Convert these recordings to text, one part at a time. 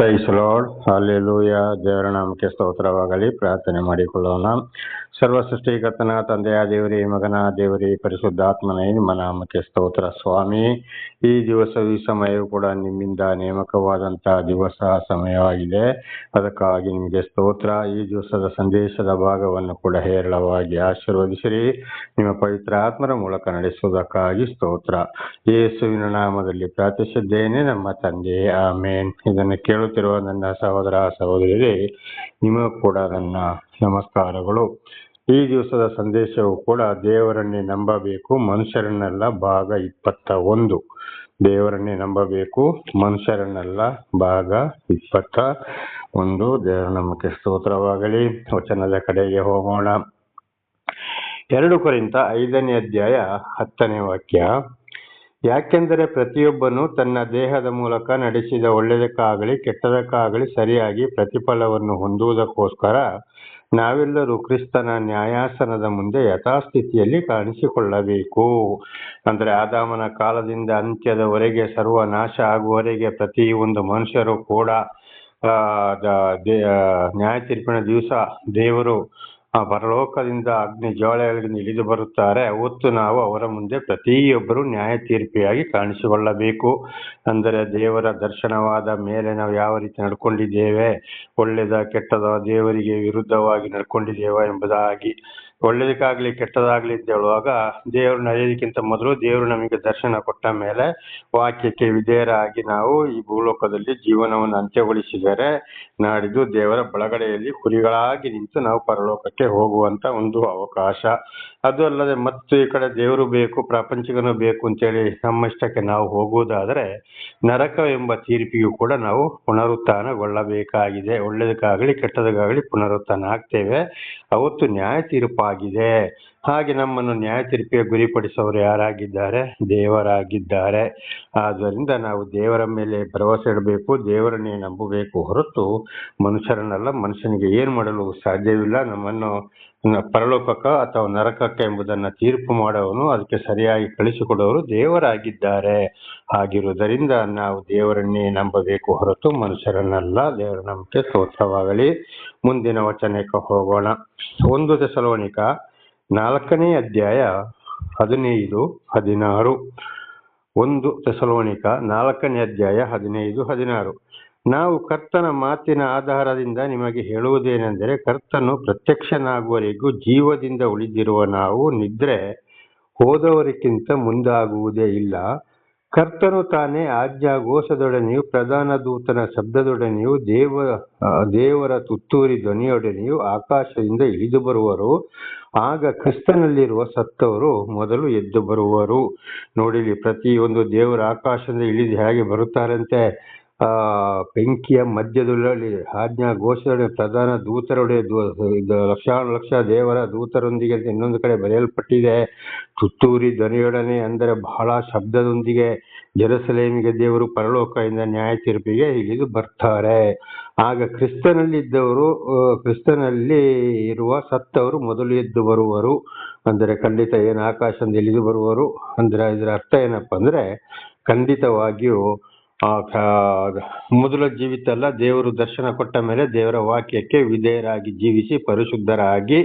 Lord hallelujah ದೇವರ ನಾಮಕ್ಕೆ ಸ್ತೋತ್ರವಾಗಲಿ. ಪ್ರಾರ್ಥನೆ ಮಾಡಿಕೊಳ್ಳೋಣ. ಸರ್ವ ಸೃಷ್ಟಿಕರ್ತನ, ತಂದೆಯ ದೇವರಿ, ಮಗನ ದೇವರಿ, ಪರಿಶುದ್ಧಾತ್ಮನೇ, ನಿಮ್ಮ ನಾಮಕ್ಕೆ ಸ್ತೋತ್ರ ಸ್ವಾಮಿ. ಈ ದಿವಸ ಈ ಸಮಯವು ಕೂಡ ನಿಮ್ಮಿಂದ ನೇಮಕವಾದಂತಹ ದಿವಸ, ಸಮಯವಾಗಿದೆ. ಅದಕ್ಕಾಗಿ ನಿಮಗೆ ಸ್ತೋತ್ರ. ಈ ದಿವಸದ ಸಂದೇಶದ ಭಾಗವನ್ನು ಕೂಡ ಹೇರಳವಾಗಿ ಆಶೀರ್ವದಿಸಿರಿ. ನಿಮ್ಮ ಪವಿತ್ರ ಆತ್ಮರ ಮೂಲಕ ನಡೆಸುವುದಕ್ಕಾಗಿ ಸ್ತೋತ್ರ. ಯೇಸುವಿನ ನಾಮದಲ್ಲಿ ಪ್ರಾರ್ಥಿಸಿದ್ದೇನೆ. ನಮ್ಮ ತಂದೆ ಆಮೇನ್. ಇದನ್ನು ಕೇಳುತ್ತಿರುವ ನನ್ನ ಸಹೋದರ ಸಹೋದರಿಯರೇ ನಿಮಗೂ ಕೂಡ ನನ್ನ ನಮಸ್ಕಾರಗಳು. ಈ ದಿವಸದ ಸಂದೇಶವು ಕೂಡ ದೇವರನ್ನೇ ನಂಬಬೇಕು, ಮನುಷ್ಯರನ್ನೆಲ್ಲ ಭಾಗ ಇಪ್ಪತ್ತ ಒಂದು. ದೇವರನ್ನೇ ನಂಬಬೇಕು, ಮನುಷ್ಯರನ್ನೆಲ್ಲ ಭಾಗ ಇಪ್ಪತ್ತ ಒಂದು. ದೇವರ ನಮಗೆ ಸ್ತೋತ್ರವಾಗಲಿ. ವಚನದ ಕಡೆಗೆ ಹೋಗೋಣ ಎರಡು ಕುರಿತ ಐದನೇ ಅಧ್ಯಾಯ ಹತ್ತನೇ ವಾಕ್ಯ. ಯಾಕೆಂದರೆ ಪ್ರತಿಯೊಬ್ಬನು ತನ್ನ ದೇಹದ ಮೂಲಕ ನಡೆಸಿದ ಒಳ್ಳೆಯದಕ್ಕಾಗಲಿ ಕೆಟ್ಟದಕ್ಕಾಗಲಿ ಸರಿಯಾಗಿ ಪ್ರತಿಫಲವನ್ನು ಹೊಂದುವುದಕ್ಕೋಸ್ಕರ ನಾವೆಲ್ಲರೂ ಕ್ರಿಸ್ತನ ನ್ಯಾಯಾಸನದ ಮುಂದೆ ಯಥಾಸ್ಥಿತಿಯಲ್ಲಿ ಕಾಣಿಸಿಕೊಳ್ಳಬೇಕು. ಅಂದರೆ ಆದಾಮನ ಕಾಲದಿಂದ ಅಂತ್ಯದವರೆಗೆ ಸರ್ವನಾಶ ಆಗುವವರೆಗೆ ಪ್ರತಿ ಒಂದು ಮನುಷ್ಯರು ಕೂಡ ನ್ಯಾಯ ತೀರ್ಪಿನ ದಿವಸ ದೇವರು ಆ ಪರಲೋಕದಿಂದ ಅಗ್ನಿ ಜ್ವಾಲೆಗಳಿಂದ ಇಳಿದು ಬರುತ್ತಾರೆ. ಅವತ್ತು ನಾವು ಅವರ ಮುಂದೆ ಪ್ರತಿಯೊಬ್ಬರು ನ್ಯಾಯ ತೀರ್ಪಿಯಾಗಿ ಕಾಣಿಸಿಕೊಳ್ಳಬೇಕು. ಅಂದರೆ ದೇವರ ದರ್ಶನವಾದ ಮೇಲೆ ನಾವು ಯಾವ ರೀತಿ ನಡ್ಕೊಂಡಿದ್ದೇವೆ, ಒಳ್ಳೆಯದ ಕೆಟ್ಟದ ದೇವರಿಗೆ ವಿರುದ್ಧವಾಗಿ ನಡ್ಕೊಂಡಿದ್ದೇವೆ ಎಂಬುದಾಗಿ. ಒಳ್ಳೆಯದಕ್ಕಾಗ್ಲಿ ಕೆಟ್ಟದಾಗ್ಲಿ ಅಂತ ಹೇಳುವಾಗ ದೇವರು ನಡೆಯೋದಕ್ಕಿಂತ ಮೊದಲು ದೇವರು ನಮಗೆ ದರ್ಶನ ಕೊಟ್ಟ ಮೇಲೆ ವಾಕ್ಯಕ್ಕೆ ವಿಧೇಯರಾಗಿ ನಾವು ಈ ಭೂಲೋಕದಲ್ಲಿ ಜೀವನವನ್ನು ಅಂತ್ಯಗೊಳಿಸಿದರೆ ನಾಡಿದ್ದು ದೇವರ ಬಳಗಡೆಯಲ್ಲಿ ಕುರಿಗಳಾಗಿ ನಿಂತು ನಾವು ಪರಲೋಕಕ್ಕೆ ಹೋಗುವಂತ ಒಂದು ಅವಕಾಶ. ಅದು ಅಲ್ಲದೆ ಮತ್ತು ಈ ಕಡೆ ದೇವರು ಬೇಕು ಪ್ರಾಪಂಚಿಕನು ಬೇಕು ಅಂತೇಳಿ ನಮ್ಮ ಇಷ್ಟಕ್ಕೆ ನಾವು ಹೋಗುವುದಾದರೆ ನರಕ ಎಂಬ ತೀರ್ಪಿಗೂ ಕೂಡ ನಾವು ಪುನರುತ್ಥಾನಗೊಳ್ಳಬೇಕಾಗಿದೆ. ಒಳ್ಳೆಯದಕ್ಕಾಗಲಿ ಕೆಟ್ಟದಕ್ಕಾಗಲಿ ಪುನರುತ್ಥಾನ ಆಗ್ತೇವೆ. ಅವತ್ತು ನ್ಯಾಯ ತೀರ್ಪಾಗಿದೆ ಹಾಗೆ ನಮ್ಮನ್ನು ನ್ಯಾಯ ತೀರ್ಪಿಗೆ ಗುರಿಪಡಿಸುವವರು ಯಾರಾಗಿದ್ದಾರೆ? ದೇವರಾಗಿದ್ದಾರೆ. ಆದ್ದರಿಂದ ನಾವು ದೇವರ ಮೇಲೆ ಭರವಸೆ ಇಡಬೇಕು, ದೇವರನ್ನೇ ನಂಬಬೇಕು ಹೊರತು ಮನುಷ್ಯರನ್ನೆಲ್ಲ, ಮನುಷ್ಯನಿಗೆ ಏನು ಮಾಡಲು ಸಾಧ್ಯವಿಲ್ಲ. ನಮ್ಮನ್ನು ಪರಲೋಕಕ್ಕ ಅಥವಾ ನರಕಕ್ಕೆ ಎಂಬುದನ್ನು ತೀರ್ಪು ಮಾಡುವವನು ಅದಕ್ಕೆ ಸರಿಯಾಗಿ ಕಳಿಸಿಕೊಡುವವರು ದೇವರಾಗಿದ್ದಾರೆ. ಆಗಿರುವುದರಿಂದ ನಾವು ದೇವರನ್ನೇ ನಂಬಬೇಕು ಹೊರತು ಮನುಷ್ಯರನ್ನೆಲ್ಲ. ದೇವರ ನಂಬಿಕೆ ಸ್ತೋತ್ರವಾಗಲಿ. ಮುಂದಿನ ವಚನಕ್ಕೆ ಹೋಗೋಣ. ಒಂದು ದಶಲೋನಿಕ ನಾಲ್ಕನೇ ಅಧ್ಯಾಯ ಹದಿನೈದು, ಹದಿನಾರು. ಒಂದು ದಶಲೋನಿಕ ನಾಲ್ಕನೇ ಅಧ್ಯಾಯ ಹದಿನೈದು, ಹದಿನಾರು. ನಾವು ಕರ್ತನ ಮಾತಿನ ಆಧಾರದಿಂದ ನಿಮಗೆ ಹೇಳುವುದೇನೆಂದರೆ ಕರ್ತನು ಪ್ರತ್ಯಕ್ಷನಾಗುವವರೆಗೂ ಜೀವದಿಂದ ಉಳಿದಿರುವ ನಾವು ನಿದ್ರೆ ಹೋದವರಿಗಿಂತ ಮುಂದಾಗುವುದೇ ಇಲ್ಲ. ಕರ್ತನು ತಾನೇ ಆಜ್ಞಾಘೋಷದೊಡನೆಯೂ ಪ್ರಧಾನ ದೂತನ ಶಬ್ದದೊಡನೆಯೂ ದೇವ ದೇವರ ತುತ್ತೂರಿ ಧ್ವನಿಯೊಡನೆಯೂ ಆಕಾಶದಿಂದ ಇಳಿದು ಬರುವರು. ಆಗ ಕ್ರಿಸ್ತನಲ್ಲಿರುವ ಸತ್ತವರು ಮೊದಲು ಎದ್ದು ಬರುವರು. ನೋಡಿಲಿ ಪ್ರತಿಯೊಂದು ದೇವರ ಆಕಾಶದಿಂದ ಇಳಿದು ಹೇಗೆ ಬರುತ್ತಾರಂತೆ? ಬೆಂಕಿಯ ಮಧ್ಯದಲ್ಲಿ ಆಜ್ಞಾ ಘೋಷಣೆ ಪ್ರಧಾನ ದೂತರೊಡೆ ದೂ- ಇದು ಲಕ್ಷಾನು ಲಕ್ಷ ದೇವರ ದೂತರೊಂದಿಗೆ ಇನ್ನೊಂದು ಕಡೆ ಬರೆಯಲ್ಪಟ್ಟಿದೆ. ತುತ್ತೂರಿ ಧ್ವನಿಯೊಡನೆ ಅಂದರೆ ಬಹಳ ಶಬ್ದದೊಂದಿಗೆ ಜೆರುಸಲೇಮಿಗೆ ದೇವರು ಪರಲೋಕದಿಂದ ನ್ಯಾಯ ತೀರ್ಪಿಗೆ ಇಳಿದು ಬರ್ತಾರೆ. ಆಗ ಕ್ರಿಸ್ತನಲ್ಲಿದ್ದವರು ಆ, ಕ್ರಿಸ್ತನಲ್ಲಿ ಇರುವ ಸತ್ತವರು ಮೊದಲು ಎದ್ದು ಬರುವರು. ಅಂದರೆ ಖಂಡಿತ ಏನು ಆಕಾಶದಿಂದ ಇಳಿದು ಬರುವರು? ಅಂದ್ರೆ ಇದರ ಅರ್ಥ ಏನಪ್ಪ ಅಂದರೆ ಖಂಡಿತವಾಗಿಯೂ ಆ ಕ- ಮೊದಲ ಜೀವಿತ ದೇವರು ದರ್ಶನ ಕೊಟ್ಟ ಮೇಲೆ ದೇವರ ವಾಕ್ಯಕ್ಕೆ ವಿಧೇಯರಾಗಿ ಜೀವಿಸಿ ಪರಿಶುದ್ಧರಾಗಿ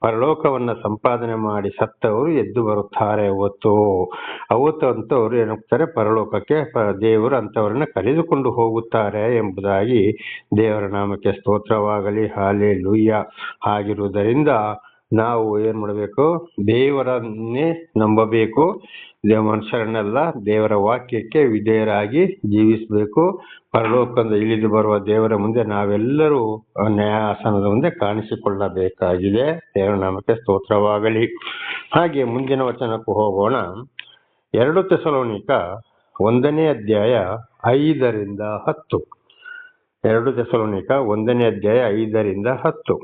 ಪರಲೋಕವನ್ನ ಸಂಪಾದನೆ ಮಾಡಿ ಸತ್ತವರು ಎದ್ದು ಬರುತ್ತಾರೆ ಅವತ್ತು ಅವತ್ತು ಅಂತವರು ಏನಾಗ್ತಾರೆ? ಪರಲೋಕಕ್ಕೆ ದೇವರು ಅಂತವರನ್ನ ಕರೆದುಕೊಂಡು ಹೋಗುತ್ತಾರೆ ಎಂಬುದಾಗಿ ದೇವರ ನಾಮಕ್ಕೆ ಸ್ತೋತ್ರವಾಗಲಿ. ಹಾಲೆ ಲುಯ್ಯ ಆಗಿರುವುದರಿಂದ ನಾವು ಏನ್ ಮಾಡಬೇಕು? ದೇವರನ್ನೇ ನಂಬಬೇಕು. ಮನುಷ್ಯರನ್ನೆಲ್ಲ ದೇವರ ವಾಕ್ಯಕ್ಕೆ ವಿಧೇಯರಾಗಿ ಜೀವಿಸಬೇಕು. ಪರಲೋಕದಿಂದ ಇಳಿದು ಬರುವ ದೇವರ ಮುಂದೆ ನಾವೆಲ್ಲರೂ ನ್ಯಾಯಾಸನದ ಮುಂದೆ ಕಾಣಿಸಿಕೊಳ್ಳಬೇಕಾಗಿದೆ. ದೇವರ ನಾಮಕ್ಕೆ ಸ್ತೋತ್ರವಾಗಲಿ. ಹಾಗೆ ಮುಂದಿನ ವಚನಕ್ಕೂ ಹೋಗೋಣ. ಎರಡು ತೆಸಲೋನಿಕ ಒಂದನೇ ಅಧ್ಯಾಯ ಐದರಿಂದ ಹತ್ತು. ಎರಡು ತೆಸಲೋನಿಕ ಒಂದನೇ ಅಧ್ಯಾಯ ಐದರಿಂದ ಹತ್ತು.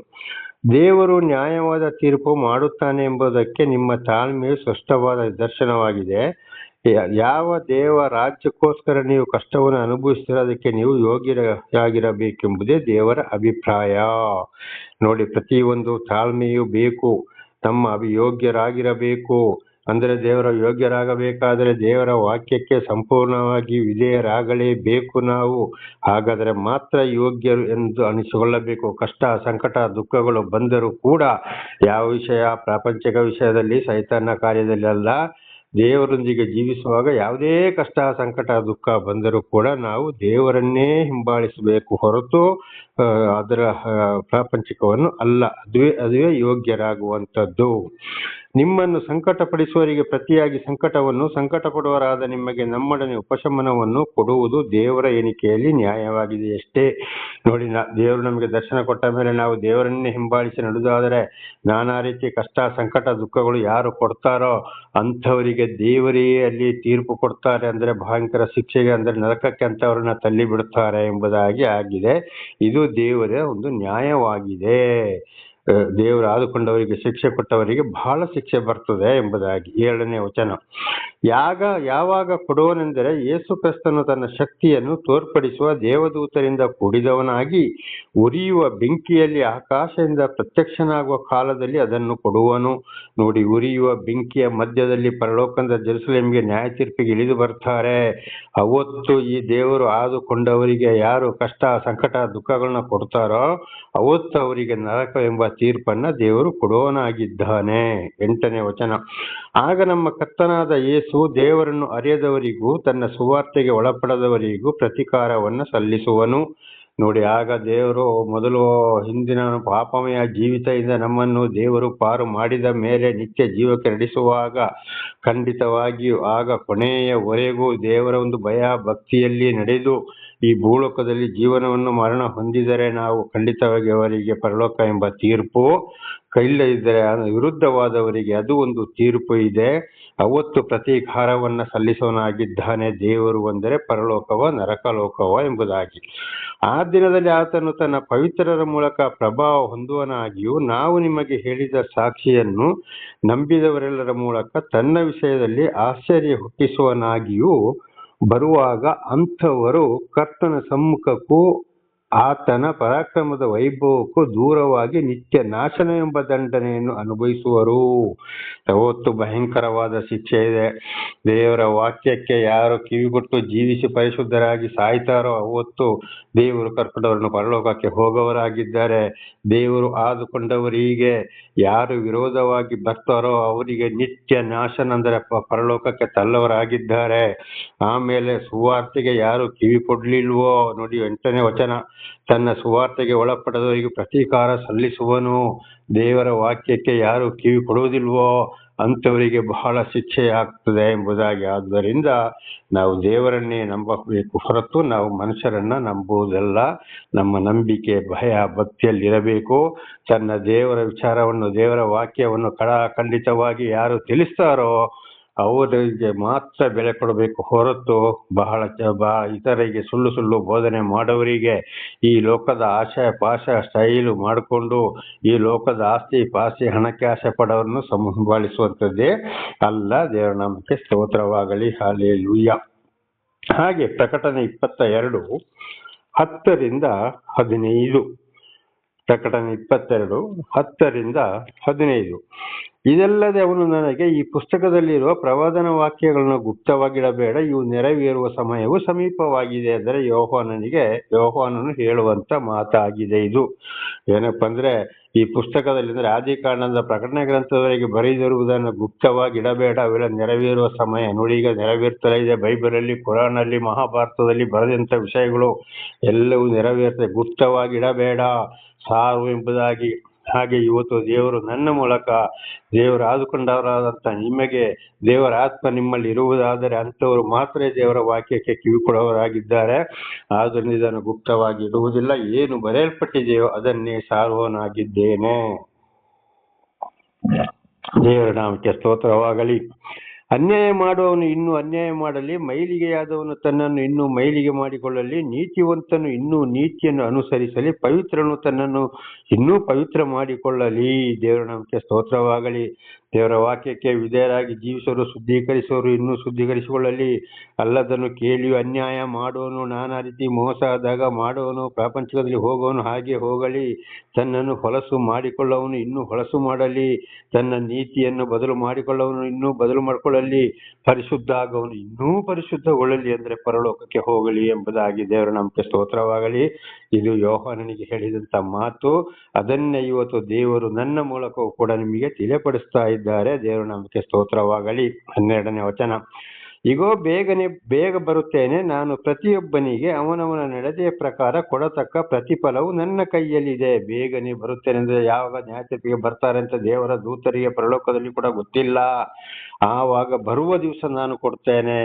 ದೇವರು ನ್ಯಾಯವಾದ ತೀರ್ಪು ಮಾಡುತ್ತಾನೆ ಎಂಬುದಕ್ಕೆ ನಿಮ್ಮ ತಾಳ್ಮೆಯು ಸ್ಪಷ್ಟವಾದ ನಿದರ್ಶನವಾಗಿದೆ. ಯಾವ ದೇವ ರಾಜ್ಯಕ್ಕೋಸ್ಕರ ನೀವು ಕಷ್ಟವನ್ನು ಅನುಭವಿಸಿರೋದಕ್ಕೆ ನೀವು ಯೋಗ್ಯರಾಗಿರಬೇಕೆಂಬುದೇ ದೇವರ ಅಭಿಪ್ರಾಯ. ನೋಡಿ, ಪ್ರತಿಯೊಂದು ತಾಳ್ಮೆಯೂ ಬೇಕು. ತಮ್ಮ ಅಭಿಯೋಗ್ಯರಾಗಿರಬೇಕು ಅಂದರೆ ದೇವರ ಯೋಗ್ಯರಾಗಬೇಕಾದರೆ ದೇವರ ವಾಕ್ಯಕ್ಕೆ ಸಂಪೂರ್ಣವಾಗಿ ವಿಧೇಯರಾಗಲೇಬೇಕು ನಾವು. ಹಾಗಾದರೆ ಮಾತ್ರ ಯೋಗ್ಯರು ಎಂದು ಅನಿಸಿಕೊಳ್ಳಬೇಕು. ಕಷ್ಟ, ಸಂಕಟ, ದುಃಖಗಳು ಬಂದರೂ ಕೂಡ ಯಾವ ವಿಷಯ? ಪ್ರಾಪಂಚಿಕ ವಿಷಯದಲ್ಲಿ, ಸೈತಾನ ಕಾರ್ಯದಲ್ಲಿ ಅಲ್ಲ. ದೇವರೊಂದಿಗೆ ಜೀವಿಸುವಾಗ ಯಾವುದೇ ಕಷ್ಟ, ಸಂಕಟ, ದುಃಖ ಬಂದರೂ ಕೂಡ ನಾವು ದೇವರನ್ನೇ ಹಿಂಬಾಲಿಸಬೇಕು ಹೊರತು ಅದರ ಪ್ರಾಪಂಚಿಕವನ್ನು ಅಲ್ಲ. ಅದುವೇ ಅದುವೇ ಯೋಗ್ಯರಾಗುವಂಥದ್ದು. ನಿಮ್ಮನ್ನು ಸಂಕಟಪಡಿಸುವವರಿಗೆ ಪ್ರತಿಯಾಗಿ ಸಂಕಟವನ್ನು ಸಂಕಟ ಪಡುವರಾದ ನಿಮಗೆ ನಮ್ಮೊಡನೆ ಉಪಶಮನವನ್ನು ಕೊಡುವುದು ದೇವರ ಎಣಿಕೆಯಲ್ಲಿ ನ್ಯಾಯವಾಗಿದೆ ಅಷ್ಟೇ ನೋಡಿ, ನಾ, ದೇವರು ನಮಗೆ ದರ್ಶನ ಕೊಟ್ಟ ಮೇಲೆ ನಾವು ದೇವರನ್ನೇ ಹಿಂಬಾಲಿಸಿ ನಡೆದಾದರೆ ನಾನಾ ರೀತಿಯ ಕಷ್ಟ, ಸಂಕಟ, ದುಃಖಗಳು ಯಾರು ಕೊಡ್ತಾರೋ ಅಂಥವರಿಗೆ ದೇವರೇ ಅಲ್ಲಿ ತೀರ್ಪು ಕೊಡ್ತಾರೆ ಅಂದರೆ ಭಯಂಕರ ಶಿಕ್ಷೆಗೆ ಅಂದರೆ ನರಕಕ್ಕೆ ಅಂತವರನ್ನ ತಳ್ಳಿ ಬಿಡುತ್ತಾರೆ ಎಂಬುದಾಗಿ ಆಗಿದೆ. ಇದು ದೇವರ ಒಂದು ನ್ಯಾಯವಾಗಿದೆ. ದೇವರು ಆದುಕೊಂಡವರಿಗೆ ಶಿಕ್ಷೆ ಕೊಟ್ಟವರಿಗೆ ಬಹಳ ಶಿಕ್ಷೆ ಬರ್ತದೆ ಎಂಬುದಾಗಿ ಏಳನೇ ವಚನ. ಯಾಗ ಯಾವಾಗ ಕೊಡುವನೆಂದರೆ ಯೇಸು ಕ್ರಿಸ್ತನು ತನ್ನ ಶಕ್ತಿಯನ್ನು ತೋರ್ಪಡಿಸುವ ದೇವದೂತರಿಂದ ಕೂಡಿದವನಾಗಿ ಉರಿಯುವ ಬೆಂಕಿಯಲ್ಲಿ ಆಕಾಶದಿಂದ ಪ್ರತ್ಯಕ್ಷನಾಗುವ ಕಾಲದಲ್ಲಿ ಅದನ್ನು ಕೊಡುವನು. ನೋಡಿ, ಉರಿಯುವ ಬೆಂಕಿಯ ಮಧ್ಯದಲ್ಲಿ ಪರಲೋಕದ ಜೆರುಸಲೇಮ್ಗೆ ನ್ಯಾಯ ತೀರ್ಪಿಗೆ ಇಳಿದು ಬರ್ತಾರೆ. ಅವತ್ತು ಈ ದೇವರು ಆದುಕೊಂಡವರಿಗೆ ಯಾರು ಕಷ್ಟ, ಸಂಕಟ, ದುಃಖಗಳನ್ನ ಕೊಡ್ತಾರೋ ಅವತ್ತು ಅವರಿಗೆ ನರಕ ಎಂಬ ತೀರ್ಪನ್ನ ದೇವರು ಕೊಡೋನಾಗಿದ್ದಾನೆ ಎಂಟನೇ ವಚನ. ಆಗ ನಮ್ಮ ಕರ್ತನಾದ ಯೇಸು ದೇವರನ್ನು ಅರಿಯದವರಿಗೂ ತನ್ನ ಸುವಾರ್ತೆಗೆ ಒಳಪಡದವರಿಗೂ ಪ್ರತಿಕಾರವನ್ನು ಸಲ್ಲಿಸುವನು. ನೋಡಿ, ಆಗ ದೇವರು ಮೊದಲು ಹಿಂದಿನ ಪಾಪಮಯ ಜೀವಿತದಿಂದ ನಮ್ಮನ್ನು ದೇವರು ಪಾರು ಮಾಡಿದ ಮೇಲೆ ನಿತ್ಯ ಜೀವಕ್ಕೆ ನಡೆಸುವಾಗ ಖಂಡಿತವಾಗಿಯೂ ಆಗ ಕೊನೆಯವರೆಗೂ ದೇವರ ಒಂದು ಭಯ ಭಕ್ತಿಯಲ್ಲಿ ನಡೆದು ಈ ಭೂಲೋಕದಲ್ಲಿ ಜೀವನವನ್ನು ಮರಣ ಹೊಂದಿದರೆ ನಾವು ಖಂಡಿತವಾಗಿ ಅವರಿಗೆ ಪರಲೋಕ ಎಂಬ ತೀರ್ಪು. ಕೈಲಿದ್ದರೆ ವಿರುದ್ಧವಾದವರಿಗೆ ಅದು ಒಂದು ತೀರ್ಪು ಇದೆ. ಅವತ್ತು ಪ್ರತೀಕಾರವನ್ನು ಸಲ್ಲಿಸೋನಾಗಿದ್ದಾನೆ ದೇವರು ಅಂದರೆ ಪರಲೋಕವ, ನರಕಲೋಕವ ಎಂಬುದಾಗಿ. ಆ ದಿನದಲ್ಲಿ ಆತನು ತನ್ನ ಪವಿತ್ರರ ಮೂಲಕ ಪ್ರಭಾವ ಹೊಂದುವನಾಗಿಯೂ ನಾವು ನಿಮಗೆ ಹೇಳಿದ ಸಾಕ್ಷಿಯನ್ನು ನಂಬಿದವರೆಲ್ಲರ ಮೂಲಕ ತನ್ನ ವಿಷಯದಲ್ಲಿ ಆಶ್ಚರ್ಯ ಹುಟ್ಟಿಸುವನಾಗಿಯೂ ಬರುವಾಗ ಅಂಥವರು ಕರ್ತನ ಸಮ್ಮುಖಕ್ಕೂ ಆತನ ಪರಾಕ್ರಮದ ವೈಭವಕ್ಕೂ ದೂರವಾಗಿ ನಿತ್ಯ ನಾಶನ ಎಂಬ ದಂಡನೆಯನ್ನು ಅನುಭವಿಸುವರು. ಅವತ್ತು ಭಯಂಕರವಾದ ಶಿಕ್ಷೆ ಇದೆ. ದೇವರ ವಾಕ್ಯಕ್ಕೆ ಯಾರು ಕಿವಿಗೊಟ್ಟು ಜೀವಿಸಿ ಪರಿಶುದ್ಧರಾಗಿ ಸಾಯ್ತಾರೋ ಅವತ್ತು ದೇವರು ಕರ್ಕೊಂಡವರನ್ನು ಪರಲೋಕಕ್ಕೆ ಹೋಗವರಾಗಿದ್ದಾರೆ. ದೇವರು ಆದುಕೊಂಡವರಿಗೆ ಯಾರು ವಿರೋಧವಾಗಿ ಬರ್ತಾರೋ ಅವರಿಗೆ ನಿತ್ಯ ನಾಶನ ಅಂದರೆ ಪರಲೋಕಕ್ಕೆ ತಳ್ಳವರಾಗಿದ್ದಾರೆ ಆಮೇಲೆ ಸುವಾರ್ತೆಗೆ ಯಾರು ಕಿವಿ ಕೊಡ್ಲಿಲ್ವೋ ನೋಡಿ ಎಂಟನೇ ವಚನ. ತನ್ನ ಸುವಾರ್ತೆಗೆ ಒಳಪಡದವರಿಗೆ ಪ್ರತೀಕಾರ ಸಲ್ಲಿಸುವನು. ದೇವರ ವಾಕ್ಯಕ್ಕೆ ಯಾರು ಕಿವಿ ಕೊಡುವುದಿಲ್ವೋ ಅಂಥವರಿಗೆ ಬಹಳ ಶಿಕ್ಷೆ ಆಗ್ತದೆ ಎಂಬುದಾಗಿ. ಆದ್ದರಿಂದ ನಾವು ದೇವರನ್ನೇ ನಂಬಬೇಕು ಹೊರತು ನಾವು ಮನುಷ್ಯರನ್ನ ನಂಬುವುದಲ್ಲ. ನಮ್ಮ ನಂಬಿಕೆ, ಭಯ, ಭಕ್ತಿಯಲ್ಲಿರಬೇಕು. ತನ್ನ ದೇವರ ವಿಚಾರವನ್ನು, ದೇವರ ವಾಕ್ಯವನ್ನು ಕಡ ಖಂಡಿತವಾಗಿ ಯಾರು ತಿಳಿಸ್ತಾರೋ ಅವರಿಗೆ ಮಾತ್ರ ಬೆಲೆ ಕೊಡಬೇಕು ಹೊರತು ಬಹಳ ಬಹಳ ಇತರರಿಗೆ ಸುಳ್ಳು ಸುಳ್ಳು ಬೋಧನೆ ಮಾಡೋವರಿಗೆ ಈ ಲೋಕದ ಆಶಯ ಪಾಶ ಸ್ಟೈಲು ಮಾಡಿಕೊಂಡು ಈ ಲೋಕದ ಆಸ್ತಿ ಪಾಸ್ತಿ ಹಣಕ್ಕೆ ಆಸೆ ಪಡೋರನ್ನು ಸಂಭಾಳಿಸುವಂಥದ್ದೇ ಅಲ್ಲ ದೇವರ ನಾಮಕ್ಕೆ ಸ್ತೋತ್ರವಾಗಲಿ. ಹಾಲೆ ಹಾಗೆ ಪ್ರಕಟಣೆ ಇಪ್ಪತ್ತ ಎರಡು ಹತ್ತರಿಂದ ಹದಿನೈದು. ಪ್ರಕಟಣೆ ಇಪ್ಪತ್ತೆರಡು, ಹತ್ತರಿಂದ ಹದಿನೈದು. ಇದಲ್ಲದೆ ಅವನು ನನಗೆ ಈ ಪುಸ್ತಕದಲ್ಲಿರುವ ಪ್ರವಾದನ ವಾಕ್ಯಗಳನ್ನು ಗುಪ್ತವಾಗಿಡಬೇಡ. ಇವು ನೆರವೇರುವ ಸಮಯವು ಸಮೀಪವಾಗಿದೆ ಅಂದರೆ ಯೋಹಾನನಿಗೆ, ಯೋಹಾನನು ಹೇಳುವಂತ ಮಾತಾಗಿದೆ ಇದು. ಏನಪ್ಪ ಅಂದ್ರೆ, ಈ ಪುಸ್ತಕದಲ್ಲಿ ಅಂದ್ರೆ ಆದಿ ಕಾರಣದ ಪ್ರಕಟಣೆ ಗ್ರಂಥದವರೆಗೆ ಬರೆದಿರುವುದನ್ನು ಗುಪ್ತವಾಗಿ ಇಡಬೇಡ ಅವೆಲ್ಲ ನೆರವೇರುವ ಸಮಯ. ನೋಡಿ, ಈಗ ನೆರವೇರ್ತಾ ಇದೆ ಬೈಬಲಲ್ಲಿ ಪುರಾಣಲ್ಲಿ ಮಹಾಭಾರತದಲ್ಲಿ ಬರೆದಂತ ವಿಷಯಗಳು ಎಲ್ಲವೂ ನೆರವೇರ್ತದೆ ಗುಪ್ತವಾಗಿ ಇಡಬೇಡ ಸಾರು ಎಂಬುದಾಗಿ. ಹಾಗೆ ಇವತ್ತು ದೇವರು ನನ್ನ ಮೂಲಕ ದೇವರು ಆದುಕೊಂಡವರಾದಂತ ನಿಮಗೆ ದೇವರ ಆತ್ಮ ನಿಮ್ಮಲ್ಲಿ ಇರುವುದಾದರೆ ಅಂತವರು ಮಾತ್ರ ದೇವರ ವಾಕ್ಯಕ್ಕೆ ಕಿವಿ ಕೊಡುವವರಾಗಿದ್ದಾರೆ ಆದ್ದರಿಂದ ಇದನ್ನು ಗುಪ್ತವಾಗಿ ಇಡುವುದಿಲ್ಲ. ಏನು ಬರೆಯಲ್ಪಟ್ಟಿದೆಯೋ ಅದನ್ನೇ ಸಾರುವನಾಗಿದ್ದೇನೆ. ದೇವರ ನಾಮಕ್ಕೆ ಸ್ತೋತ್ರವಾಗಲಿ. ಅನ್ಯಾಯ ಮಾಡುವವನು ಇನ್ನೂ ಅನ್ಯಾಯ ಮಾಡಲಿ, ಮೈಲಿಗೆಯಾದವನು ತನ್ನನ್ನು ಇನ್ನೂ ಮೈಲಿಗೆ ಮಾಡಿಕೊಳ್ಳಲಿ, ನೀತಿವಂತನು ಇನ್ನೂ ನೀತಿಯನ್ನು ಅನುಸರಿಸಲಿ, ಪವಿತ್ರನು ತನ್ನನ್ನು ಇನ್ನೂ ಪವಿತ್ರ ಮಾಡಿಕೊಳ್ಳಲಿ. ದೇವರ ನಾಮಕ್ಕೆ ಸ್ತೋತ್ರವಾಗಲಿ. ದೇವರ ವಾಕ್ಯಕ್ಕೆ ವಿಧೇಯರಾಗಿ ಜೀವಿಸೋರು ಶುದ್ಧೀಕರಿಸೋರು ಇನ್ನೂ ಶುದ್ಧೀಕರಿಸಿಕೊಳ್ಳಲಿ. ಅಲ್ಲದನ್ನು ಕೇಳಿ ಅನ್ಯಾಯ ಮಾಡೋನು ನಾನಾ ರೀತಿ ಮೋಸ ಆದಾಗ ಮಾಡೋನು ಪ್ರಾಪಂಚಿಕದಲ್ಲಿ ಹೋಗೋನು ಹಾಗೆ ಹೋಗಲಿ. ತನ್ನನ್ನು ಹೊಲಸು ಮಾಡಿಕೊಳ್ಳೋನು ಇನ್ನೂ ಹೊಲಸು ಮಾಡಲಿ. ತನ್ನ ನೀತಿಯನ್ನು ಬದಲು ಮಾಡಿಕೊಳ್ಳೋನು ಇನ್ನೂ ಬದಲು ಮಾಡಿಕೊಳ್ಳಲಿ. ಪರಿಶುದ್ಧ ಆಗೋನು ಇನ್ನೂ ಪರಿಶುದ್ಧಗೊಳ್ಳಲಿ ಅಂದರೆ ಪರಲೋಕಕ್ಕೆ ಹೋಗಲಿ ಎಂಬುದಾಗಿ ದೇವರ ನಮಗೆ ಸ್ತೋತ್ರವಾಗಲಿ. ಇದು ಯೋಹಾನನಿಗೆ ಹೇಳಿದಂತ ಮಾತು ಅದನ್ನೇ ಇವತ್ತು ದೇವರು ನನ್ನ ಮೂಲಕವೂ ಕೂಡ ನಿಮಗೆ ತಿಳಿಯಪಡಿಸ್ತಾ ಇದ್ದಾರೆ. ದೇವರು ನಮಗೆ ಸ್ತೋತ್ರವಾಗಲಿ. ಹನ್ನೆರಡನೇ ವಚನ. ಇಗೋ, ಬೇಗನೆ, ಬೇಗ ಬರುತ್ತೇನೆ. ನಾನು ಪ್ರತಿಯೊಬ್ಬನಿಗೆ ಅವನವನ ನಡೆದೆಯ ಪ್ರಕಾರ ಕೊಡತಕ್ಕ ಪ್ರತಿಫಲವು ನನ್ನ ಕೈಯಲ್ಲಿದೆ. ಬೇಗನೆ ಬರುತ್ತೇನೆ ಅಂದ್ರೆ ಯಾವಾಗ ನ್ಯಾಯತೀರ್ಪಿಗೆ ಬರ್ತಾರೆ ಅಂತ ದೇವರ ದೂತರಿಗೆ ಪರಲೋಕದಲ್ಲಿ ಕೂಡ ಗೊತ್ತಿಲ್ಲ. ಆವಾಗ ಬರುವ ದಿವಸ ನಾನು ಕೊಡ್ತೇನೆ.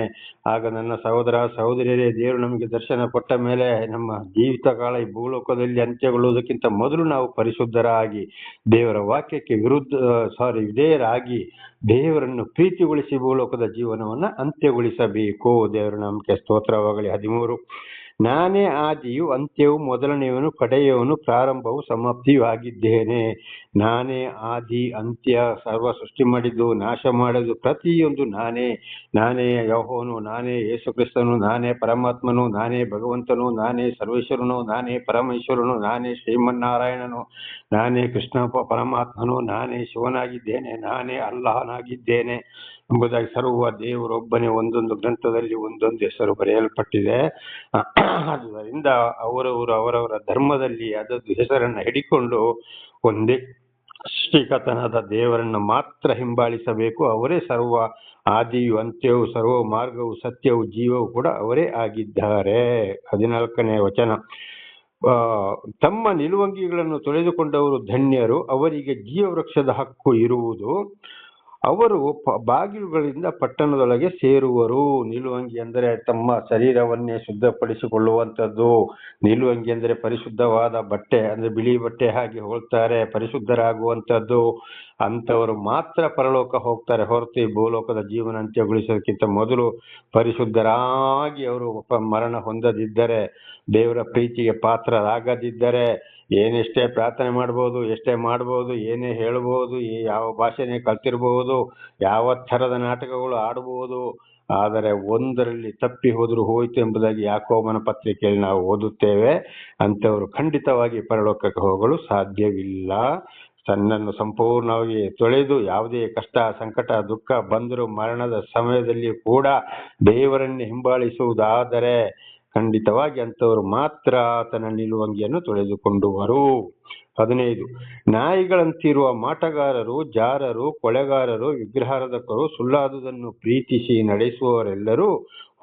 ಆಗ ನನ್ನ ಸಹೋದರ, ಸಹೋದರಿಯರೇ, ದೇವರು ನಮಗೆ ದರ್ಶನ ಕೊಟ್ಟ ಮೇಲೆ ನಮ್ಮ ಜೀವಿತ ಕಾಲ ಈ ಭೂಲೋಕದಲ್ಲಿ ಅಂತ್ಯಗೊಳ್ಳುವುದಕ್ಕಿಂತ ಮೊದಲು ನಾವು ಪರಿಶುದ್ಧರಾಗಿ ದೇವರ ವಾಕ್ಯಕ್ಕೆ ವಿರುದ್ಧ ಸಾರಿ ವಿಧೇಯರಾಗಿ ದೇವರನ್ನು ಪ್ರೀತಿಗೊಳಿಸಿ ಭೂಲೋಕದ ಜೀವನವನ್ನ ಅಂತ್ಯಗೊಳಿಸಬೇಕು. ದೇವರ ನಮಗೆ ಸ್ತೋತ್ರವಾಗಲಿ. ಹದಿಮೂರು ನಾನೇ ಆದಿಯು ಅಂತ್ಯವು ಮೊದಲನೆಯವನು ಕಡೆಯವನು ಪ್ರಾರಂಭವು ಸಮಾಪ್ತಿಯೂ ಆಗಿದ್ದೇನೆ ನಾನೇ ಆದಿ ಅಂತ್ಯ ಸರ್ವ ಸೃಷ್ಟಿ ಮಾಡಿದ್ದು ನಾಶ ಮಾಡಿದ್ದು ಪ್ರತಿಯೊಂದು ನಾನೇ. ನಾನೇ ಯಹೋನು ನಾನೇ ಯೇಸುಕ್ರಿಸ್ತನು ನಾನೇ ಪರಮಾತ್ಮನು, ನಾನೇ ಭಗವಂತನು, ನಾನೇ ಸರ್ವೇಶ್ವರನು, ನಾನೇ ಪರಮೇಶ್ವರನು, ನಾನೇ ಶ್ರೀಮನ್ನಾರಾಯಣನು, ನಾನೇ ಕೃಷ್ಣ ಪರಮಾತ್ಮನು, ನಾನೇ ಶಿವನಾಗಿದ್ದೇನೆ, ನಾನೇ ಅಲ್ಲಾಹನಾಗಿದ್ದೇನೆ. ಎಂಬುದಾಗಿ ಸರ್ವ ದೇವರೊಬ್ಬನೇ ಒಂದೊಂದು ಗ್ರಂಥದಲ್ಲಿ ಒಂದೊಂದು ಹೆಸರು ಬರೆಯಲ್ಪಟ್ಟಿದೆ. ಆದ್ದರಿಂದ ಅವರವರು ಅವರವರ ಧರ್ಮದಲ್ಲಿ ಅದದ್ದು ಹೆಸರನ್ನು ಹಿಡಿಕೊಂಡು ಒಂದೇ ಶ್ರೀಕಥನಾದ ದೇವರನ್ನು ಮಾತ್ರ ಹಿಂಬಾಲಿಸಬೇಕು. ಅವರೇ ಸರ್ವ ಆದಿಯು, ಅಂತ್ಯವು, ಸರ್ವ ಮಾರ್ಗವು, ಸತ್ಯವು, ಜೀವವು ಕೂಡ ಅವರೇ ಆಗಿದ್ದಾರೆ. ಹದಿನಾಲ್ಕನೇ ವಚನ. ತಮ್ಮ ನಿಲುವಂಗಿಗಳನ್ನು ತೊಳೆದುಕೊಂಡವರು ಧನ್ಯರು, ಅವರಿಗೆ ಜೀವವೃಕ್ಷದ ಹಕ್ಕು ಇರುವುದು. ಅವರು ಬಾಗಿಲುಗಳಿಂದ ಪಟ್ಟಣದೊಳಗೆ ಸೇರುವರು. ನಿಲುವಂಗಿ ಅಂದರೆ ತಮ್ಮ ಶರೀರವನ್ನೇ ಶುದ್ಧಪಡಿಸಿಕೊಳ್ಳುವಂಥದ್ದು. ನಿಲುವಂಗಿ ಅಂದರೆ ಪರಿಶುದ್ಧವಾದ ಬಟ್ಟೆ, ಅಂದರೆ ಬಿಳಿ ಬಟ್ಟೆ ಹಾಗೆ ಹೋಗ್ತಾರೆ ಪರಿಶುದ್ಧರಾಗುವಂಥದ್ದು. ಅಂಥವರು ಮಾತ್ರ ಪರಲೋಕ ಹೋಗ್ತಾರೆ ಹೊರತು ಈ ಭೂಲೋಕದ ಜೀವನ ಅಂತ್ಯಗೊಳಿಸೋದಕ್ಕಿಂತ ಮೊದಲು ಪರಿಶುದ್ಧರಾಗಿ ಅವರು ಮರಣ ಹೊಂದದಿದ್ದರೆ, ದೇವರ ಪ್ರೀತಿಗೆ ಪಾತ್ರರಾಗದಿದ್ದರೆ ಏನೆಷ್ಟೇ ಪ್ರಾರ್ಥನೆ ಮಾಡ್ಬೋದು, ಎಷ್ಟೇ ಮಾಡ್ಬೋದು, ಏನೇ ಹೇಳ್ಬೋದು ಯಾವ ಭಾಷೆನೇ ಕಲ್ತಿರ್ಬೋದು, ಯಾವ ಥರದ ನಾಟಕಗಳು ಆಡ್ಬೋದು, ಆದರೆ ಒಂದರಲ್ಲಿ ತಪ್ಪಿ ಹೋದರೂ ಹೋಯಿತು ಎಂಬುದಾಗಿ ಯಾಕೋಬನ ಪತ್ರಿಕೆಯಲ್ಲಿ ನಾವು ಓದುತ್ತೇವೆ. ಅಂಥವರು ಖಂಡಿತವಾಗಿ ಪರಲೋಕಕ್ಕೆ ಹೋಗಲು ಸಾಧ್ಯವಿಲ್ಲ. ತನ್ನನ್ನು ಸಂಪೂರ್ಣವಾಗಿ ತೊಳೆದು ಯಾವುದೇ ಕಷ್ಟ, ಸಂಕಟ, ದುಃಖ ಬಂದರೂ ಮರಣದ ಸಮಯದಲ್ಲಿ ಕೂಡ ದೇವರನ್ನೇ ಹಿಂಬಾಲಿಸುವುದಾದರೆ ಖಂಡಿತವಾಗಿ ಅಂಥವರು ಮಾತ್ರ ಆತನ ನಿಲುವಂಗಿಯನ್ನು ತೊಳೆದುಕೊಂಡುವರು ಹದಿನೈದು, ನಾಯಿಗಳಂತಿರುವ ಮಾಟಗಾರರು, ಜಾರರು, ಕೊಳೆಗಾರರು, ವಿಗ್ರಹಾರಾಧಕರು, ಸುಳ್ಳಾದುದನ್ನು ಪ್ರೀತಿಸಿ ನಡೆಸುವವರೆಲ್ಲರೂ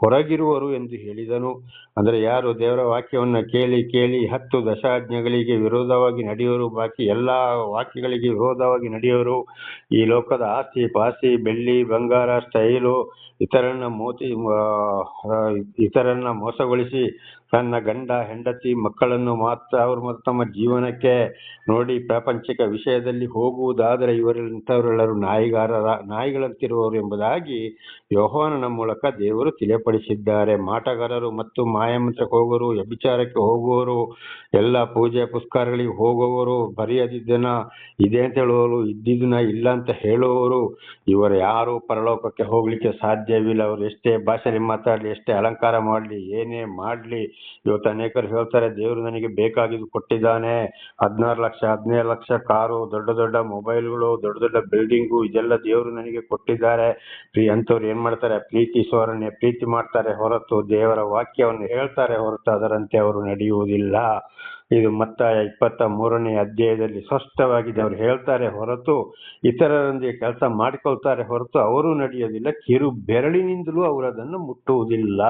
ಹೊರಗಿರುವರು ಎಂದು ಹೇಳಿದನು. ಅಂದರೆ ಯಾರು ದೇವರ ವಾಕ್ಯವನ್ನು ಕೇಳಿ ಕೇಳಿ ಹತ್ತು ದಶಾಜ್ಞೆಗಳಿಗೆ ವಿರೋಧವಾಗಿ ನಡೆಯುವರು ಬಾಕಿ ಎಲ್ಲ ವಾಕ್ಯಗಳಿಗೆ ವಿರೋಧವಾಗಿ ನಡೆಯುವರು ಈ ಲೋಕದ ಆಸ್ತಿ ಪಾಸಿ ಬೆಳ್ಳಿ, ಬಂಗಾರ, ಸ್ಟೈಲು ಇತರನ್ನ ಮೋತಿ ಇತರನ್ನ ಮೋಸಗೊಳಿಸಿ ತನ್ನ ಗಂಡ, ಹೆಂಡತಿ, ಮಕ್ಕಳನ್ನು ಮಾತ್ರ, ಅವರು ತಮ್ಮ ಜೀವನಕ್ಕೆ ನೋಡಿ ಪ್ರಾಪಂಚಿಕ ವಿಷಯದಲ್ಲಿ ಹೋಗುವುದಾದರೆ ಇವರಂಥವರೆಲ್ಲರೂ ನಾಯಿಗಾರರ ನಾಯಿಗಳಂತಿರುವವರು ಎಂಬುದಾಗಿ ಯೋಹಾನನ ಮೂಲಕ ದೇವರು ತಿಳಿಯಪಡಿಸಿದ್ದಾರೆ. ಮಾಟಗಾರರು ಮತ್ತು ಮಾಯಮಂತ್ರಕ್ಕೆ ಹೋಗುವರು, ವ್ಯಭಿಚಾರಕ್ಕೆ ಹೋಗುವವರು ಎಲ್ಲ ಪೂಜೆ ಪುಸ್ಕಾರಗಳಿಗೆ ಹೋಗುವವರು ಬರೆಯದಿದ್ದನ ಇದೆ ಅಂತ ಹೇಳುವವರು, ಇದ್ದಿದ್ದನ ಇಲ್ಲ ಅಂತ ಹೇಳುವವರು, ಇವರು ಯಾರು ಪರಲೋಕಕ್ಕೆ ಹೋಗ್ಲಿಕ್ಕೆ ಸಾಧ್ಯವಿಲ್ಲ ಅವರು ಎಷ್ಟೇ ಭಾಷೆಯಲ್ಲಿ ಮಾತಾಡ್ಲಿ, ಎಷ್ಟೇ ಅಲಂಕಾರ ಮಾಡ್ಲಿ, ಏನೇ ಮಾಡ್ಲಿ, ಇವತ್ತು ಅನೇಕರು ಹೇಳ್ತಾರೆ, ದೇವರು ನನಗೆ ಬೇಕಾಗಿದ್ದು ಕೊಟ್ಟಿದ್ದಾನೆ. ಹದಿನಾರು ಲಕ್ಷ ಹದಿನೇಳು ಲಕ್ಷ ಕಾರು, ದೊಡ್ಡ ದೊಡ್ಡ ಮೊಬೈಲ್ಗಳು, ದೊಡ್ಡ ದೊಡ್ಡ ಬಿಲ್ಡಿಂಗು, ಇದೆಲ್ಲ ದೇವರು ನನಗೆ ಕೊಟ್ಟಿದ್ದಾರೆ. ಅಂಥವ್ರು ಏನು ಮಾಡ್ತಾರೆ? ಪ್ರೀತಿಸುವವರನ್ನೇ ಪ್ರೀತಿ ಮಾಡ್ತಾರೆ ಹೊರತು ದೇವರ ವಾಕ್ಯವನ್ನು ಹೇಳ್ತಾರೆ ಹೊರತು ಅದರಂತೆ ಅವರು ನಡೆಯುವುದಿಲ್ಲ. ಇದು ಮತ್ತಾಯ ಇಪ್ಪತ್ತ ಮೂರನೇ ಅಧ್ಯಾಯದಲ್ಲಿ ಸ್ಪಷ್ಟವಾಗಿದೆ. ಅವರು ಹೇಳ್ತಾರೆ ಹೊರತು ಇತರರೊಂದಿಗೆ ಕೆಲಸ ಮಾಡಿಕೊಳ್ತಾರೆ ಹೊರತು ಅವರು ನಡೆಯೋದಿಲ್ಲ. ಕಿರು ಬೆರಳಿನಿಂದಲೂ ಅವರು ಅದನ್ನು ಮುಟ್ಟುವುದಿಲ್ಲ.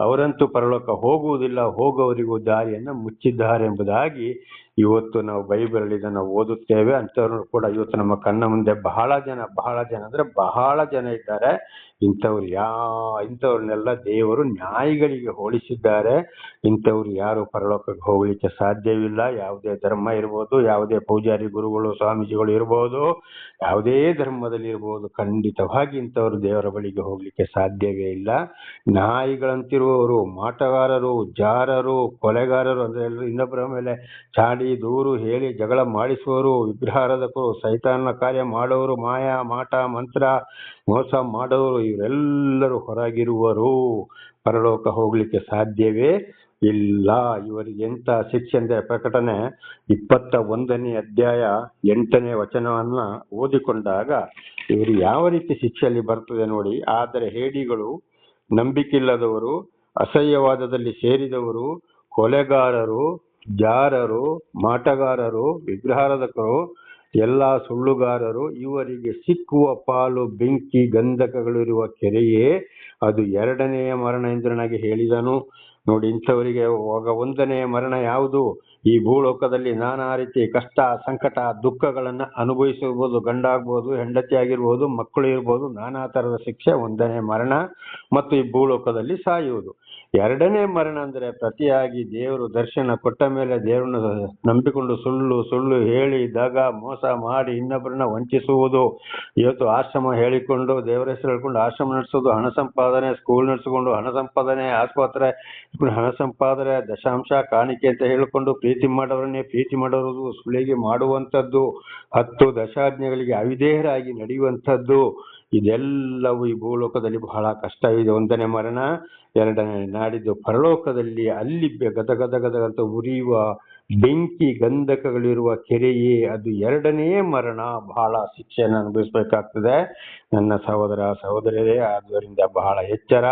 ಅವರಂತೂ ಪರಲೋಕ ಹೋಗುವುದಿಲ್ಲ. ಹೋಗುವವರಿಗೂ ದಾರಿಯನ್ನು ಮುಚ್ಚಿದ್ದಾರೆ ಎಂಬುದಾಗಿ ಇವತ್ತು ನಾವು ಬೈಬಲ್ ಇದನ್ನ ಓದುತ್ತೇವೆ ಅಂಥವ್ರು ಕೂಡ ಇವತ್ತು ನಮ್ಮ ಕಣ್ಣ ಮುಂದೆ ಬಹಳ ಜನ ಬಹಳ ಜನ ಅಂದ್ರೆ ಬಹಳ ಜನ ಇದ್ದಾರೆ. ಇಂಥವ್ರು ಯಾ, ಇಂಥವ್ರನ್ನೆಲ್ಲ ದೇವರು ನ್ಯಾಯಿಗಳಿಗೆ ಹೋಲಿಸಿದ್ದಾರೆ. ಇಂಥವ್ರು ಯಾರು ಪರಲೋಕಕ್ಕೆ ಹೋಗ್ಲಿಕ್ಕೆ ಸಾಧ್ಯವಿಲ್ಲ. ಯಾವುದೇ ಧರ್ಮ ಇರ್ಬೋದು, ಯಾವುದೇ ಪೂಜಾರಿ ಗುರುಗಳು, ಸ್ವಾಮೀಜಿಗಳು ಇರ್ಬೋದು, ಯಾವುದೇ ಧರ್ಮದಲ್ಲಿ ಇರ್ಬೋದು, ಖಂಡಿತವಾಗಿ ಇಂಥವ್ರು ದೇವರ ಬಳಿಗೆ ಹೋಗ್ಲಿಕ್ಕೆ ಸಾಧ್ಯವೇ ಇಲ್ಲ. ನಾಯಿಗಳಂತಿರುವವರು ಮಾಟಗಾರರು, ಜಾರರು, ಕೊಲೆಗಾರರು ಅಂದ್ರೆ ಎಲ್ಲರೂ ಇನ್ನೊಬ್ಬರ ಮೇಲೆ ಚಾಡಿ ಮಾಡಿ ದೂರು ಹೇಳಿ ಜಗಳ ಮಾಡಿಸುವವರು ವಿಗ್ರಹಾರಾಧಕರು ಸೈತಾನ ಕಾರ್ಯ ಮಾಡೋರು, ಮಾಯ, ಮಾಟ, ಮಂತ್ರ ಮೋಸ ಮಾಡೋರು, ಇವರೆಲ್ಲರೂ ಹೊರಗಿರುವರು. ಪರಲೋಕ ಹೋಗ್ಲಿಕ್ಕೆ ಸಾಧ್ಯವೇ ಇಲ್ಲ. ಇವರಿಗೆ ಎಂತ ಶಿಕ್ಷೆ ಅಂದ್ರೆ ಪ್ರಕಟಣೆ ಇಪ್ಪತ್ತ ಒಂದನೇ ಅಧ್ಯಾಯ ಎಂಟನೇ ವಚನವನ್ನ ಓದಿಕೊಂಡಾಗ ಇವರು ಯಾವ ರೀತಿ ಶಿಕ್ಷೆಯಲ್ಲಿ ಬರ್ತದೆ ನೋಡಿ. ಆದರೆ ಹೇಡಿಗಳು ನಂಬಿಕಿಲ್ಲದವರು ಅಸಹ್ಯವಾದದಲ್ಲಿ ಸೇರಿದವರು, ಕೊಲೆಗಾರರು ಜಾರರು, ಮಾಟಗಾರರು, ವಿಗ್ರಹಾರಾಧಕರು, ಎಲ್ಲ ಸುಳ್ಳುಗಾರರು, ಇವರಿಗೆ ಸಿಕ್ಕುವ ಪಾಲು, ಬೆಂಕಿ, ಗಂಧಕಗಳಿರುವ ಕೆರೆಯೇ ಅದು ಎರಡನೆಯ ಮರಣ ಎಂದು ನನಗೆ ಹೇಳಿದನು. ನೋಡಿ, ಇಂಥವರಿಗೆ ಆಗ ಒಂದನೆಯ ಮರಣ ಯಾವುದು? ಈ ಭೂಲೋಕದಲ್ಲಿ ನಾನಾ ರೀತಿ ಕಷ್ಟ, ಸಂಕಟ, ದುಃಖಗಳನ್ನು ಅನುಭವಿಸಬಹುದು, ಗಂಡಾಗ್ಬೋದು ಹೆಂಡತಿ ಆಗಿರ್ಬೋದು ಮಕ್ಕಳು ಇರ್ಬೋದು, ನಾನಾ ಥರದ ಶಿಕ್ಷೆ ಒಂದನೇ ಮರಣ. ಮತ್ತು ಈ ಭೂಲೋಕದಲ್ಲಿ ಸಾಯುವುದು. ಎರಡನೇ ಮರಣ ಅಂದರೆ ಪ್ರತಿಯಾಗಿ ದೇವರು ದರ್ಶನ ಕೊಟ್ಟ ಮೇಲೆ ದೇವರನ್ನು ನಂಬಿಕೊಂಡು ಸುಳ್ಳು ಸುಳ್ಳು ಹೇಳಿ, ದಗ, ಮೋಸ ಮಾಡಿ ಇನ್ನೊಬ್ಬರನ್ನ ವಂಚಿಸುವುದು. ಇವತ್ತು ಆಶ್ರಮ ಹೇಳಿಕೊಂಡು, ದೇವರ ಹೆಸರು ಹೇಳ್ಕೊಂಡು ಆಶ್ರಮ ನಡೆಸೋದು ಹಣ ಸಂಪಾದನೆ ಸ್ಕೂಲ್ ನಡೆಸಿಕೊಂಡು ಹಣ ಸಂಪಾದನೆ, ಆಸ್ಪತ್ರೆ ಹಣ ಸಂಪಾದನೆ, ದಶಾಂಶ, ಕಾಣಿಕೆ ಅಂತ ಹೇಳಿಕೊಂಡು ಪ್ರೀತಿ ಮಾಡೋರನ್ನೇ ಪ್ರೀತಿ ಮಾಡೋದು ಸುಳಿಗೆ ಮಾಡುವಂಥದ್ದು, ಹತ್ತು ದಶಾಜ್ಞೆಗಳಿಗೆ ಅವಿಧೇಯರಾಗಿ ನಡೆಯುವಂಥದ್ದು. ಇದೆಲ್ಲವೂ ಈ ಭೂಲೋಕದಲ್ಲಿ ಬಹಳ ಕಷ್ಟವಿದೆ ಒಂದನೇ ಮರಣ. ಎರಡನೇ ನಾಡಿದ್ದು ಪರಲೋಕದಲ್ಲಿ ಅಲ್ಲಿ ಗದಗದ ಗದ ಅಂತ ಉರಿಯುವ ಬೆಂಕಿ ಗಂಧಕಗಳಿರುವ ಕೆರೆಯೇ, ಅದು ಎರಡನೇ ಮರಣ. ಬಹಳ ಶಿಕ್ಷೆಯನ್ನು ಅನುಭವಿಸಬೇಕಾಗ್ತದೆ. ನನ್ನ ಸಹೋದರ, ಸಹೋದರಿಯರೇ, ಆದ್ದರಿಂದ ಬಹಳ ಎಚ್ಚರ.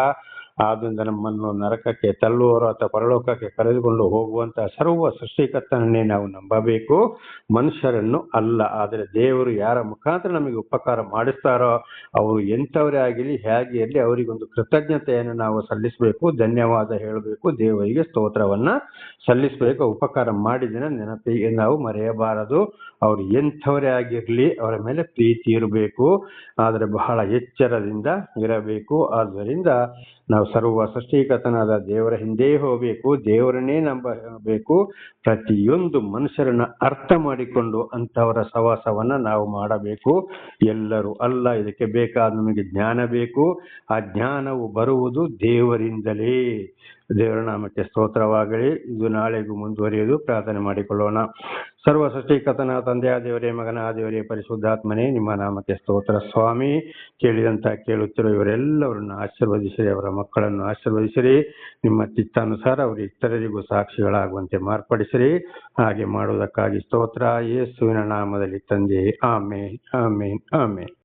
ಆದ್ದರಿಂದ ನಮ್ಮನ್ನು ನರಕಕ್ಕೆ ತಳ್ಳುವರು ಅಥವಾ ಪರಲೋಕಕ್ಕೆ ಕರೆದುಕೊಂಡು ಹೋಗುವಂತಹ ಸರ್ವ ಸೃಷ್ಟಿಕರ್ತನನ್ನೇ ನಾವು ನಂಬಬೇಕು. ಮನುಷ್ಯರನ್ನು ಅಲ್ಲ, ಆದರೆ ದೇವರು ಯಾರ ಮುಖಾಂತರ ನಮಗೆ ಉಪಕಾರ ಮಾಡಿಸ್ತಾರೋ, ಅವರು ಎಂಥವರೇ ಆಗಿರಲಿ ಹೇಗೆ ಇರಲಿ, ಅವರಿಗೊಂದು ಕೃತಜ್ಞತೆಯನ್ನು ನಾವು ಸಲ್ಲಿಸಬೇಕು, ಧನ್ಯವಾದ ಹೇಳಬೇಕು, ದೇವರಿಗೆ ಸ್ತೋತ್ರವನ್ನು ಸಲ್ಲಿಸಬೇಕು. ಉಪಕಾರ ಮಾಡಿದ ನೆನಪಿಗೆ ನಾವು ಮರೆಯಬಾರದು. ಅವರು ಎಂಥವರೇ ಆಗಿರಲಿ ಅವರ ಮೇಲೆ ಪ್ರೀತಿ ಇರಬೇಕು, ಆದರೆ ಬಹಳ ಎಚ್ಚರದಿಂದ ಇರಬೇಕು. ಆದ್ದರಿಂದ ನಾವು ಸರ್ವ ಸೃಷ್ಟಿಕತನಾದ ದೇವರ ಹಿಂದೆ ಹೋಗಬೇಕು, ದೇವರನ್ನೇ ನಂಬಬೇಕು. ಪ್ರತಿಯೊಂದು ಮನುಷ್ಯರನ್ನ ಅರ್ಥ ಮಾಡಿಕೊಂಡು ಅಂತವರ ಸವಾಸವನ್ನ ನಾವು ಮಾಡಬೇಕು. ಎಲ್ಲರೂ ಅಲ್ಲ, ಇದಕ್ಕೆ ಬೇಕಾದ ನಮಗೆ ಜ್ಞಾನ ಬೇಕು. ಆ ಜ್ಞಾನವು ಬರುವುದು ದೇವರಿಂದಲೇ. ದೇವರ ನಾಮಕ್ಕೆ ಸ್ತೋತ್ರವಾಗಲಿ. ಇದು ನಾಳೆಗೂ ಮುಂದುವರಿಯುವುದು ಪ್ರಾರ್ಥನೆ ಮಾಡಿಕೊಳ್ಳೋಣ. ಸರ್ವ ಕಥನ ತಂದೆಯ ದೇವರೇ, ಮಗನ ದೇವರೇ, ಪರಿಶುದ್ಧಾತ್ಮನೇ, ನಿಮ್ಮ ನಾಮಕ್ಕೆ ಸ್ತೋತ್ರ. ಸ್ವಾಮಿ, ಕೇಳಿದಂತ ಕೇಳುತ್ತಿರುವ ಇವರೆಲ್ಲವರನ್ನು ಆಶೀರ್ವದಿಸಿರಿ, ಅವರ ಮಕ್ಕಳನ್ನು ಆಶೀರ್ವದಿಸಿರಿ, ನಿಮ್ಮ ಚಿತ್ತಾನುಸಾರ ಅವರು ಇತರರಿಗೂ ಸಾಕ್ಷಿಗಳಾಗುವಂತೆ ಮಾರ್ಪಡಿಸಿರಿ. ಹಾಗೆ ಮಾಡುವುದಕ್ಕಾಗಿ ಸ್ತೋತ್ರ. ಯೇಸುವಿನ ನಾಮದಲ್ಲಿ ತಂದೆ. ಆಮೇನ್ ಆಮೇನ್ ಆಮೇನ್.